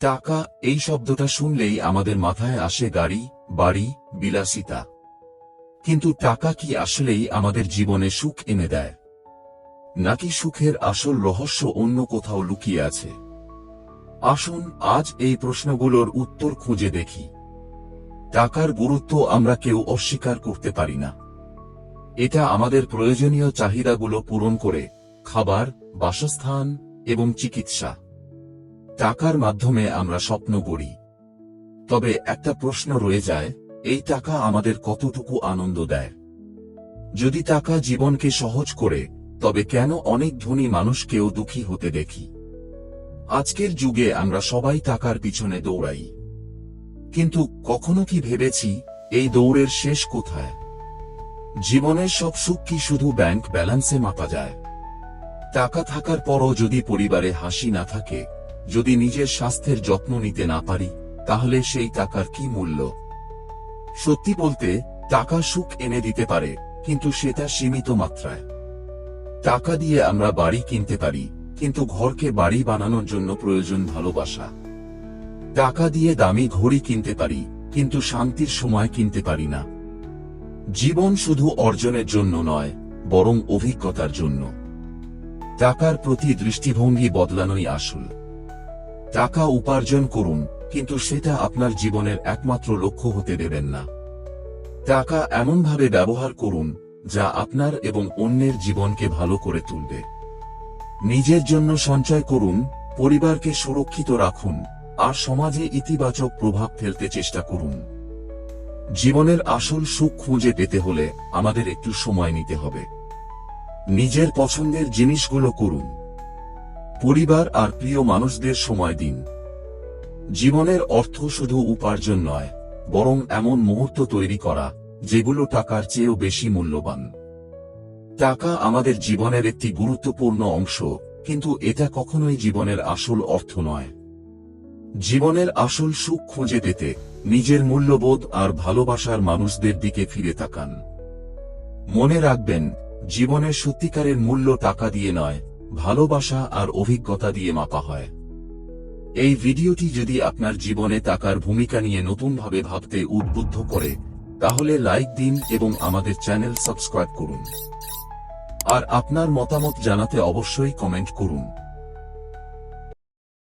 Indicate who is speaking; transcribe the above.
Speaker 1: টাকা, এই শব্দটা শুনলেই আমাদের মাথায় আসে গাড়ি, বাড়ি, বিলাসিতা। কিন্তু টাকা কি আসলেই আমাদের জীবনে সুখ এনে দেয়? নাকি সুখের আসল রহস্য অন্য কোথাও লুকিয়ে আছে? আসুন আজ এই প্রশ্নগুলোর উত্তর খুঁজে দেখি। টাকার গুরুত্ব আমরা কেউ অস্বীকার করতে পারি না। এটা আমাদের প্রয়োজনীয় চাহিদাগুলো পূরণ করে, খাবার, বাসস্থান এবং চিকিৎসা। টাকার মাধ্যমে আমরা স্বপ্ন গড়ি। তবে একটা প্রশ্ন রয়ে যায়, এই টাকা আমাদের কতটুকু আনন্দ দেয়? যদি টাকা জীবনকে সহজ করে, তবে কেন অনেক ধনী মানুষকেও দুঃখী হতে দেখি? আজকের যুগে আমরা সবাই টাকার পিছনে দৌড়াই। কিন্তু কখনো কি ভেবেছি, এই দৌড়ের শেষ কোথায়? জীবনের সব সুখ কি শুধু ব্যাংক ব্যালেন্সে মাপা যায়? টাকা থাকার পরও যদি পরিবারে হাসি না থাকে যদি নিজের স্বাস্থ্যের যত্ন নিতে না পারি, তাহলে সেই টাকার কি মূল্য? সত্যি বলতে, টাকা সুখ এনে দিতে পারে, কিন্তু সেটা সীমিত মাত্রায়। টাকা দিয়ে আমরা বাড়ি কিনতে পারি, কিন্তু ঘরকে বাড়ি বানানোর জন্য প্রয়োজন ভালোবাসা। টাকা দিয়ে দামি ঘড়ি কিনতে পারি, কিন্তু শান্তির সময় কিনতে পারি না। জীবন শুধু অর্জনের জন্য নয়, বরং অভিজ্ঞতার জন্য। টাকার প্রতি দৃষ্টিভঙ্গি বদলানোই আসল। টাকা উপার্জন করুন, কিন্তু সেটা আপনার জীবনের একমাত্র লক্ষ্য হতে দেবেন না। টাকা এমনভাবে ব্যবহার করুন, যা আপনার এবং অন্যের জীবনকে ভালো করে তুলবে। নিজের জন্য সঞ্চয় করুন, পরিবারকে সুরক্ষিত রাখুন, আর সমাজে ইতিবাচক প্রভাব ফেলতে চেষ্টা করুন। জীবনের আসল সুখ খুঁজে পেতে হলে আমাদের একটু সময় নিতে হবে। নিজের পছন্দের জিনিসগুলো করুন পরিবার আর প্রিয় মানুষদের সময় দিন। জীবনের অর্থ শুধু উপার্জন নয়, বরং এমন মুহূর্ত তৈরি করা, যেগুলো টাকার চেয়েও বেশি মূল্যবান। টাকা আমাদের জীবনের একটি গুরুত্বপূর্ণ অংশ, কিন্তু এটা কখনোই জীবনের আসল অর্থ নয়। জীবনের আসল সুখ খুঁজে পেতে, নিজের মূল্যবোধ আর ভালোবাসার মানুষদের দিকে ফিরে তাকান। মনে রাখবেন জীবনের সত্যিকারের মূল্য টাকা দিয়ে নয় ভালোবাসা আর অভিজ্ঞতা দিয়ে মাপা হয়। এই ভিডিওটি যদি আপনার জীবনে তাকার ভূমিকা নিয়ে নতুনভাবে ভাবতে উদ্বুদ্ধ করে, তাহলে লাইক দিন এবং আমাদের চ্যানেল সাবস্ক্রাইব করুন। আর আপনার মতামত জানাতে অবশ্যই কমেন্ট করুন।